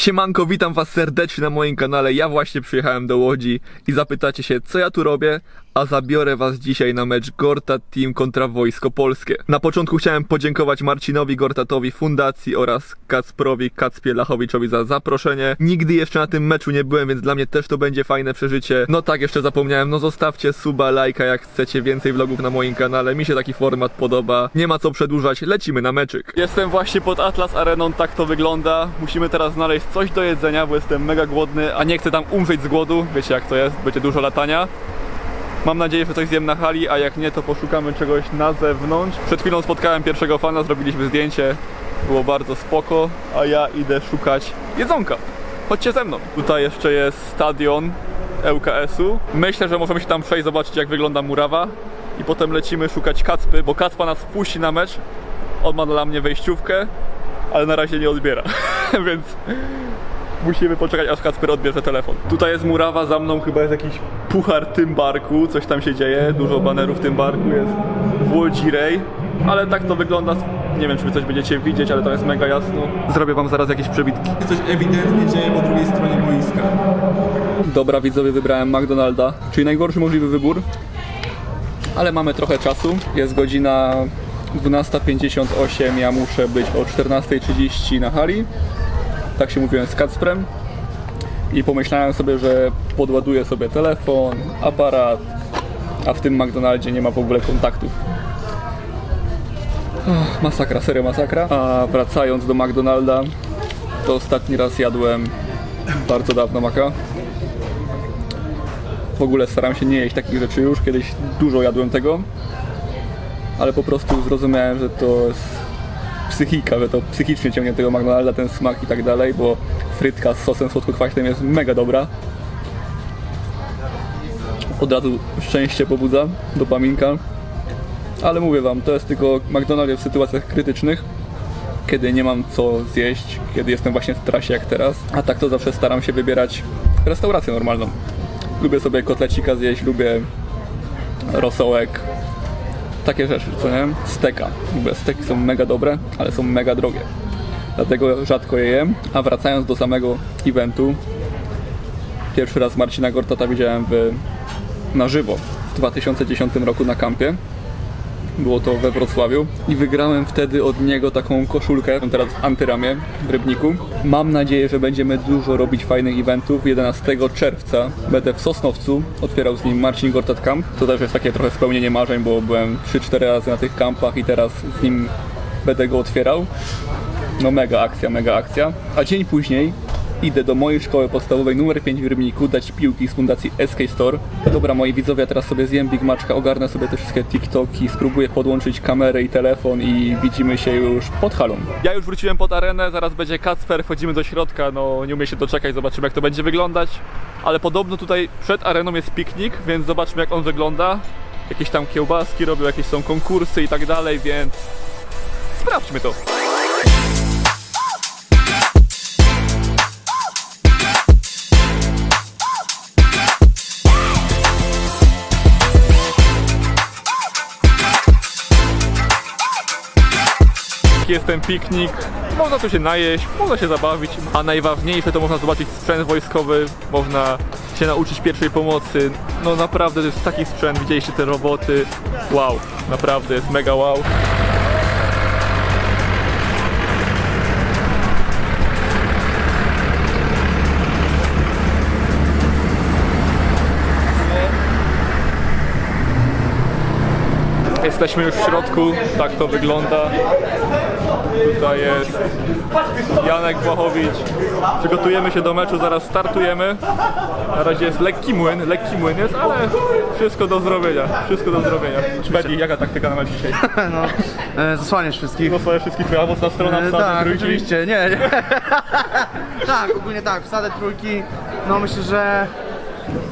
Siemanko, witam was serdecznie na moim kanale. Ja właśnie przyjechałem do Łodzi i zapytacie się, co ja tu robię, a zabiorę was dzisiaj na mecz Gortat Team kontra Wojsko Polskie. Na początku chciałem podziękować Marcinowi Gortatowi, Fundacji oraz Kacprowi Kacpie Lachowiczowi za zaproszenie. Nigdy jeszcze na tym meczu nie byłem, więc dla mnie też to będzie fajne przeżycie. No tak, jeszcze zapomniałem, no zostawcie suba, lajka, jak chcecie więcej vlogów na moim kanale. Mi się taki format podoba. Nie ma co przedłużać, lecimy na meczyk. Jestem właśnie pod Atlas Areną, tak to wygląda. Musimy teraz znaleźć coś do jedzenia, bo jestem mega głodny, a nie chcę tam umrzeć z głodu. Wiecie jak to jest, będzie dużo latania. Mam nadzieję, że coś zjem na hali, a jak nie, to poszukamy czegoś na zewnątrz. Przed chwilą spotkałem pierwszego fana, zrobiliśmy zdjęcie. Było bardzo spoko, a ja idę szukać jedzonka. Chodźcie ze mną. Tutaj jeszcze jest stadion ŁKS-u. Myślę, że możemy się tam przejść, zobaczyć jak wygląda murawa. I potem lecimy szukać Kacpy, bo Kacpa nas wpuści na mecz. On ma dla mnie wejściówkę, ale na razie nie odbiera. Więc Musimy poczekać aż Kacper odbierze telefon. Tutaj jest murawa, za mną chyba jest jakiś puchar tym barku, coś tam się dzieje, dużo banerów w tym barku, jest Włodzirej, ale tak to wygląda. Nie wiem, czy wy coś będziecie widzieć, ale to jest mega jasno. Zrobię wam zaraz jakieś przebitki. Coś ewidentnie dzieje po drugiej stronie boiska. Dobra, widzowie, wybrałem McDonalda, czyli najgorszy możliwy wybór, ale mamy trochę czasu. Jest godzina 12.58, ja muszę być o 14.30 na hali tak się mówiłem z Kacprem i pomyślałem sobie, że podładuję sobie telefon, aparat, a w tym McDonaldzie nie ma w ogóle kontaktów. Masakra, serio masakra. A wracając do McDonalda, to ostatni raz jadłem bardzo dawno maka. W ogóle staram się nie jeść takich rzeczy już, kiedyś dużo jadłem tego, ale po prostu zrozumiałem, że to jest psychika, że to psychicznie ciągnie tego McDonalda, ten smak i tak dalej, bo frytka z sosem słodko-kwaśnym jest mega dobra. Od razu szczęście pobudza, dopaminka. Ale mówię wam, to jest tylko McDonald's w sytuacjach krytycznych, kiedy nie mam co zjeść, kiedy jestem właśnie w trasie jak teraz. A tak to zawsze staram się wybierać restaurację normalną. Lubię sobie kotlecika zjeść, lubię rosołek, takie rzeczy, co nie? Steka. W ogóle steki są mega dobre, ale są mega drogie. Dlatego rzadko je jem. A wracając do samego eventu, pierwszy raz Marcina Gortata widziałem w, na żywo w 2010 roku na kampie. Było to we Wrocławiu i wygrałem wtedy od niego taką koszulkę, teraz w antyramie w Rybniku. Mam nadzieję, że będziemy dużo robić fajnych eventów. 11 czerwca będę w Sosnowcu, otwierał z nim Marcin Gortat Camp. To też jest takie trochę spełnienie marzeń, bo byłem 3-4 razy na tych kampach i teraz z nim będę go otwierał. No mega akcja, mega akcja. A dzień później idę do mojej szkoły podstawowej numer 5 w Rybniku dać piłki z fundacji SK Store. Dobra moi widzowie, ja teraz sobie zjem Big Maczka, ogarnę sobie te wszystkie TikToki, spróbuję podłączyć kamerę i telefon i widzimy się już pod halą. Ja już wróciłem pod arenę, zaraz będzie Kacper, wchodzimy do środka, no nie umiem się doczekać, zobaczymy jak to będzie wyglądać. Ale podobno tutaj przed areną jest piknik, więc zobaczmy jak on wygląda. Jakieś tam kiełbaski robią, jakieś są konkursy i tak dalej, więc sprawdźmy to. Jest ten piknik. Można tu się najeść, można się zabawić, a najważniejsze to można zobaczyć sprzęt wojskowy, można się nauczyć pierwszej pomocy. No naprawdę to jest taki sprzęt, widzieliście te roboty. Wow, naprawdę jest mega wow. Jesteśmy już w środku, tak to wygląda. Tutaj jest Janek Błachowicz. Przygotujemy się do meczu, zaraz startujemy. Na razie jest lekki młyn, lekki młyn jest, ale wszystko do zrobienia, wszystko do zrobienia. Bedi, jaka taktyka na mecz dzisiaj? No, e, zasłaniasz wszystkich. Swoje wszystkich twoja mocna strona, E, wsady, tak, trójki. oczywiście, nie, nie. tak, ogólnie tak, wsadę trójki, no myślę, że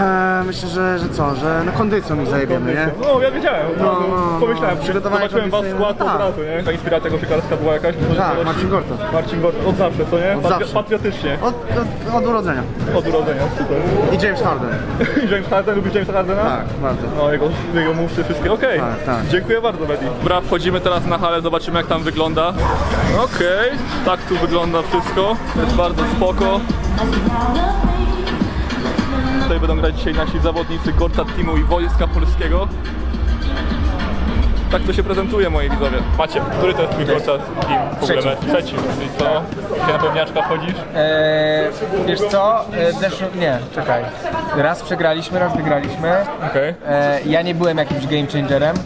E, myślę, że, że co, że no kondycją ich zajebiemy, nie? No, ja wiedziałem. No, no, no. Pomyślałem, Przygotowanie zobaczyłem was kondycyjne, skład to od tak. razu, nie? Ta inspiracja koszykarska była jakaś? Może Tak, to- Marcin Gorta. Marcin Gorta, od zawsze, co nie? Od Patri- zawsze. Patriotycznie, Od, od, od urodzenia. od urodzenia, super. I James Harden. James Harden, lubisz Jamesa Hardena? Tak, bardzo. No, jego, jego mówcy wszystkie, okej. Tak, tak. Dziękuję bardzo, Betty. Dobra, wchodzimy teraz na halę, zobaczymy jak tam wygląda. Okej, tak tu wygląda wszystko. Jest bardzo spoko. Tutaj będą grać dzisiaj nasi zawodnicy Gortat Teamu i Wojska Polskiego. Tak to się prezentuje, moi widzowie. Macie, który to jest twój Gortat Team w ogóle? Trzeci. Trzeci. Czyli co? Dzisiaj na pewniaczka wchodzisz? Eee, wiesz co? Eee, zeszł... Nie, czekaj. Raz przegraliśmy, raz wygraliśmy. Okej. Eee, ja nie byłem jakimś game changerem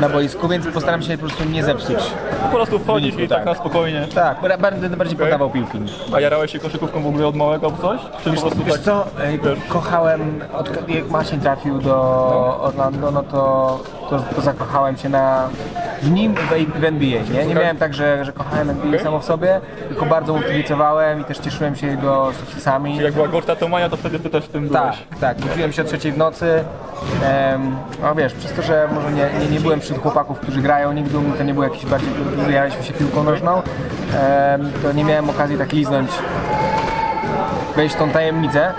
na boisku, więc postaram się po prostu nie zepsuć. Po prostu wchodzisz Wyniku, i tak tak. na spokojnie. Tak, będę bardziej podawał piłki. A jarałeś się koszykówką w ogóle od małego albo coś? Czy po prostu Wiesz tak? co, Eee, kochałem, od, jak Marcin trafił do Orlando, no to, to, to zakochałem się na, w nim w, w NBA. Nie, nie miałem tak, że, że kochałem NBA Okej. samo w sobie, tylko bardzo mu kibicowałem i też cieszyłem się jego sukcesami. Jak była Gorta Tomania, to wtedy ty też w tym Tak, byłeś. tak. Budziłem się o trzeciej w nocy. Em, no wiesz, przez to, że może nie, nie, nie byłem wśród chłopaków, którzy grają nigdy, to nie był jakiś bardziej, jaraliśmy się piłką nożną, em, to nie miałem okazji tak liznąć, wejść w tą tajemnicę,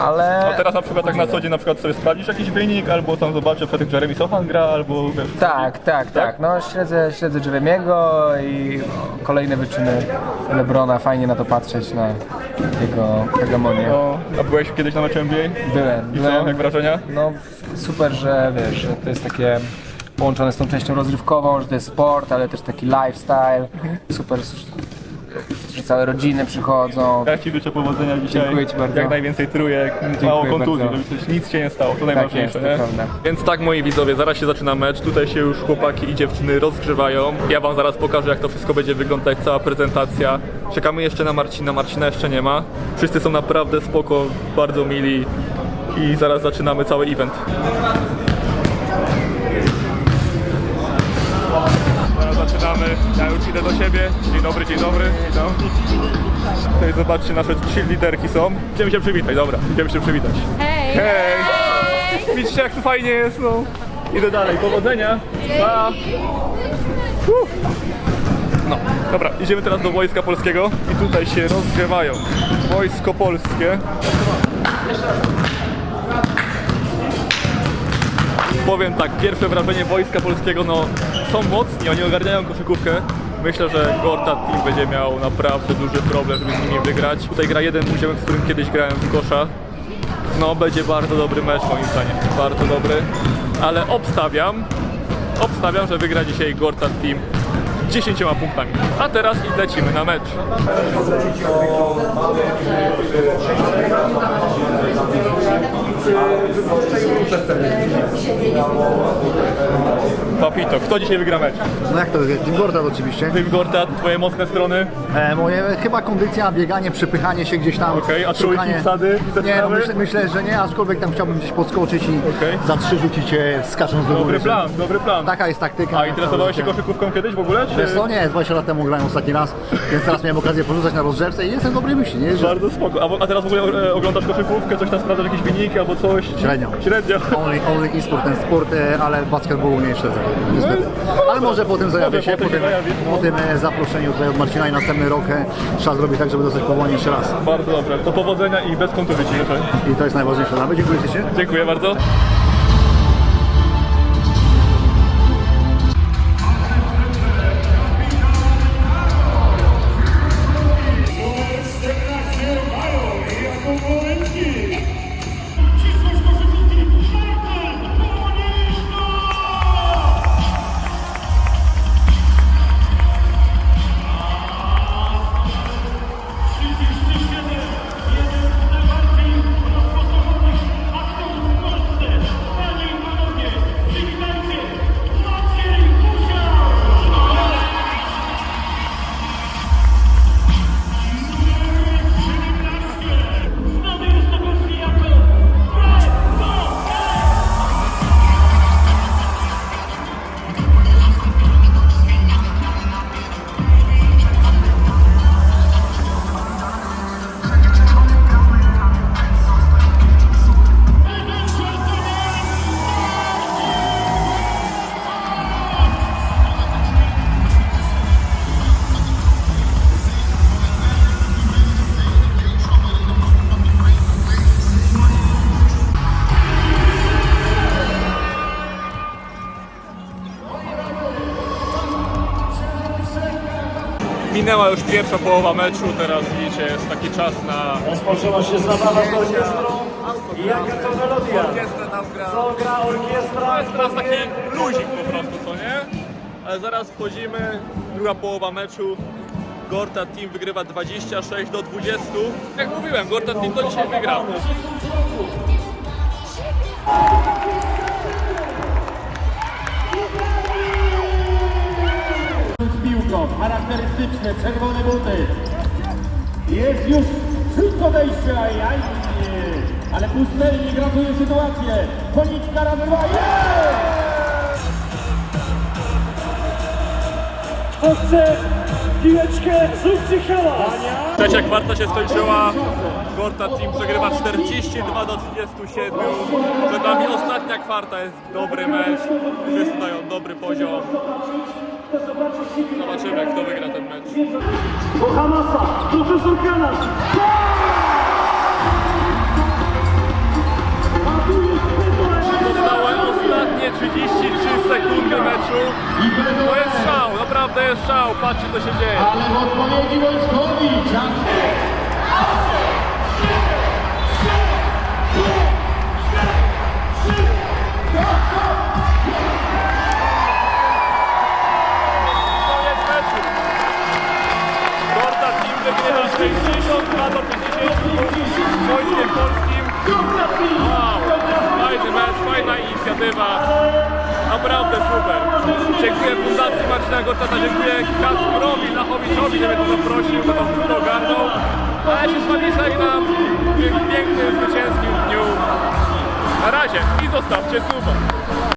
ale... A teraz na przykład tak na co dzień na przykład sobie sprawdzisz jakiś wynik, albo tam zobaczę wtedy Jeremy Sochan gra, albo wiesz, Tak, tak, tak. No śledzę, śledzę Jeremiego i kolejne wyczyny Lebrona. Fajnie na to patrzeć, na jego hegemonię. no, a byłeś kiedyś na meczu NBA? Byłem, I co, byłem. jak wrażenia? No super, że wiesz, że to jest takie połączone z tą częścią rozrywkową, że to jest sport, ale też taki lifestyle. Super, że całe rodziny przychodzą. Ja Ci życzę powodzenia dzisiaj, Dziękuję Ci bardzo. jak najwięcej trójek, mało kontuzji, bardzo. nic się nie stało, to Tak najważniejsze, jest, to nie? prawda. Więc tak moi widzowie, zaraz się zaczyna mecz, tutaj się już chłopaki i dziewczyny rozgrzewają. Ja wam zaraz pokażę jak to wszystko będzie wyglądać, cała prezentacja. Czekamy jeszcze na Marcina, Marcina jeszcze nie ma. Wszyscy są naprawdę spoko, bardzo mili i zaraz zaczynamy cały event. Zaraz zaczynamy, ja już idę do siebie. Dzień dobry, dzień dobry, witam. Tutaj zobaczcie, nasze trzy liderki są. Idziemy się przywitać, dobra, idziemy się przywitać. Hej! Hej! Widzicie jak tu fajnie jest, no. Idę dalej, powodzenia. Pa! No, dobra, idziemy teraz do Wojska Polskiego i tutaj się rozgrzewają. Wojsko Polskie. Powiem tak, pierwsze wrażenie Wojska Polskiego, no są mocni, oni ogarniają koszykówkę. Myślę, że Gorta Team będzie miał naprawdę duży problem, żeby z nimi wygrać. Tutaj gra jeden ziomek, z którym kiedyś grałem w kosza. No, będzie bardzo dobry mecz moim zdaniem. Bardzo dobry. Ale obstawiam, obstawiam, że wygra dzisiaj Gortat Team 10 punktami. A teraz i lecimy na mecz. Papito, kto dzisiaj wygra mecz? No jak to jest? Team Gortat oczywiście. Ty Gortat, twoje mocne strony. E, moje chyba kondycja, bieganie, przepychanie się gdzieś tam. Okej, a szukanie- wsady i te Nie, no sprawy? myślę, myślę, że nie, aczkolwiek tam chciałbym gdzieś podskoczyć i Okej. za trzy rzucić e, skacząc do góry. Dobry plan, dobry plan. Taka jest taktyka. A interesowałeś się koszykówką kiedyś w ogóle? Czy... Wiesz co, nie, 20 lat temu grałem ostatni raz, więc teraz miałem okazję porzucać na rozgrzewce i jestem dobry myśli, nie? Że Bardzo spoko. A, a teraz w ogóle e, oglądasz koszykówkę, coś tam sprawdzasz, jakieś wyniki albo coś? Średnio. Średnio. only, only e-sport ten sport, e, ale basketballu nie śledzę. Niestety. Ale może potem zajawię się, po tym, no. po tym e, zaproszeniu tutaj od Marcina i następny rok e, trzeba zrobić tak, żeby dostać powołanie jeszcze raz. Bardzo dobrze. To powodzenia i bez kontuzji Ci życzę. I to jest najważniejsze. Nawet dziękuję Ci. Dziękuję bardzo. Minęła już pierwsza połowa meczu, teraz widzicie, jest taki czas na... Rozpoczęła się zabawa z orkiestrą. I jaka to melodia? tam gra. Co gra orkiestra? To jest teraz taki luzik po prostu, co nie? Ale zaraz wchodzimy, druga połowa meczu. Gorta Team wygrywa 26 do 20. Jak mówiłem, Gorta Team to dzisiaj wygrał. Charakterystyczne, czerwone buty. Jest już szybko wejście, aj, aj, ale Pustelnik ratuje sytuację. Koniczka nazywa, jest! Chce piłeczkę, zróbcie! Trzecia kwarta się skończyła. Gorta Team przegrywa 42 do 27. Przed nami ostatnia kwarta jest dobry mecz. Wszyscy dają dobry poziom. Zobaczymy, kto wygra ten mecz. Do Hamasa, profesor Kanas! Zostały ostatnie 33 sekundy meczu. To jest szał, naprawdę jest szał. Patrzcie co się dzieje. Ale w odpowiedzi Wojskowicz! Wow, fajny mecz, fajna inicjatywa. Naprawdę super. Dziękuję Fundacji Marcina Gortata, dziękuję Kasprowi Lachowiczowi, że mnie tu zaprosił, że to wszystko ogarnął. A ja się z Wami żegnam w tym pięknym, zwycięskim dniu. Na razie i zostawcie suba.